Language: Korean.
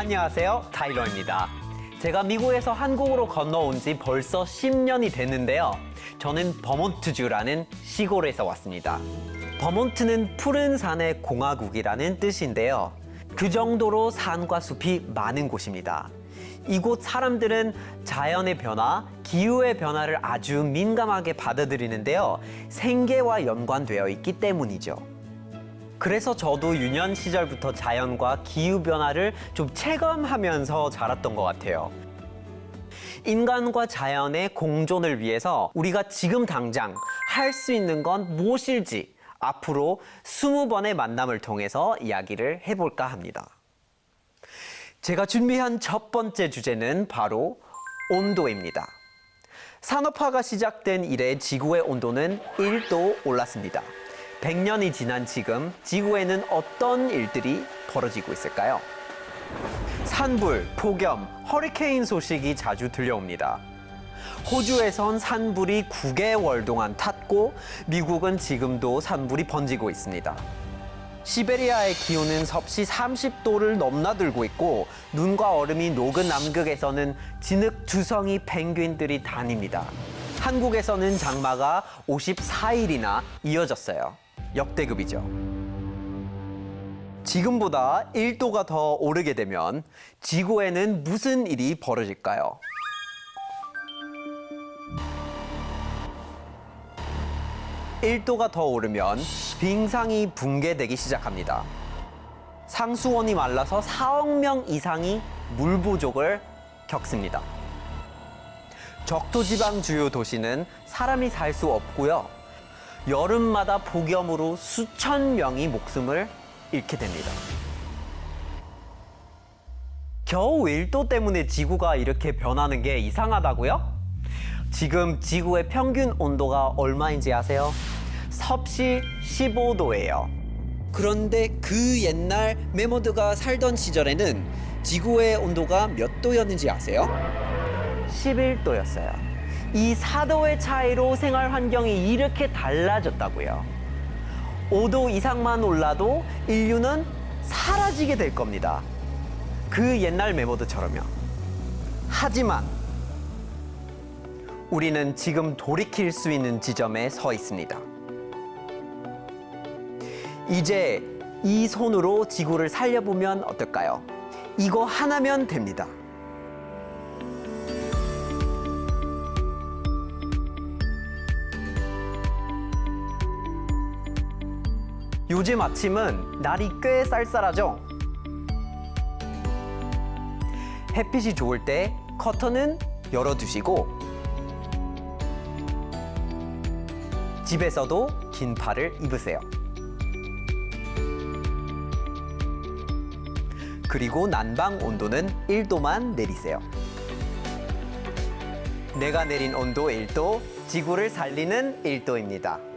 안녕하세요. 타이러입니다. 제가 미국에서 한국으로 건너온 지 벌써 10년이 됐는데요. 저는 버몬트주라는 시골에서 왔습니다. 버몬트는 푸른 산의 공화국이라는 뜻인데요. 그 정도로 산과 숲이 많은 곳입니다. 이곳 사람들은 자연의 변화, 기후의 변화를 아주 민감하게 받아들이는데요. 생계와 연관되어 있기 때문이죠. 그래서 저도 유년 시절부터 자연과 기후 변화를 좀 체감하면서 자랐던 것 같아요. 인간과 자연의 공존을 위해서 우리가 지금 당장 할 수 있는 건 무엇일지 앞으로 20번의 만남을 통해서 이야기를 해볼까 합니다. 제가 준비한 첫 번째 주제는 바로 온도입니다. 산업화가 시작된 이래 지구의 온도는 1도 올랐습니다. 100년이 지난 지금 지구에는 어떤 일들이 벌어지고 있을까요? 산불, 폭염, 허리케인 소식이 자주 들려옵니다. 호주에선 산불이 9개월 동안 탔고 미국은 지금도 산불이 번지고 있습니다. 시베리아의 기온은 섭씨 30도를 넘나들고 있고 눈과 얼음이 녹은 남극에서는 진흙 두성이 펭귄들이 다닙니다. 한국에서는 장마가 54일이나 이어졌어요. 역대급이죠. 지금보다 1도가 더 오르게 되면 지구에는 무슨 일이 벌어질까요? 일도가더 오르면 빙상이 붕괴되기 시작합니다. 상수원이 말라서 4억 명 이상이 물 부족을 겪습니다. 적도지방 주요 도시는 사람이 살 수 없고요. 여름마다 폭염으로 수천 명이 목숨을 잃게 됩니다. 겨우 1도 때문에 지구가 이렇게 변하는 게 이상하다고요? 지금 지구의 평균 온도가 얼마인지 아세요? 섭씨 15도예요. 그런데 그 옛날 메모드가 살던 시절에는 지구의 온도가 몇 도였는지 아세요? 11도였어요. 이 4도의 차이로 생활 환경이 이렇게 달라졌다고요. 5도 이상만 올라도 인류는 사라지게 될 겁니다. 그 옛날 메모드처럼요. 하지만 우리는 지금 돌이킬 수 있는 지점에 서 있습니다. 이제 이 손으로 지구를 살려보면 어떨까요? 이거 하나면 됩니다. 요즘 아침은 날이 꽤 쌀쌀하죠? 햇빛이 좋을 때 커튼은 열어두시고 집에서도 긴 팔을 입으세요. 그리고 난방 온도는 1도만 내리세요. 내가 내린 온도 1도, 지구를 살리는 1도입니다.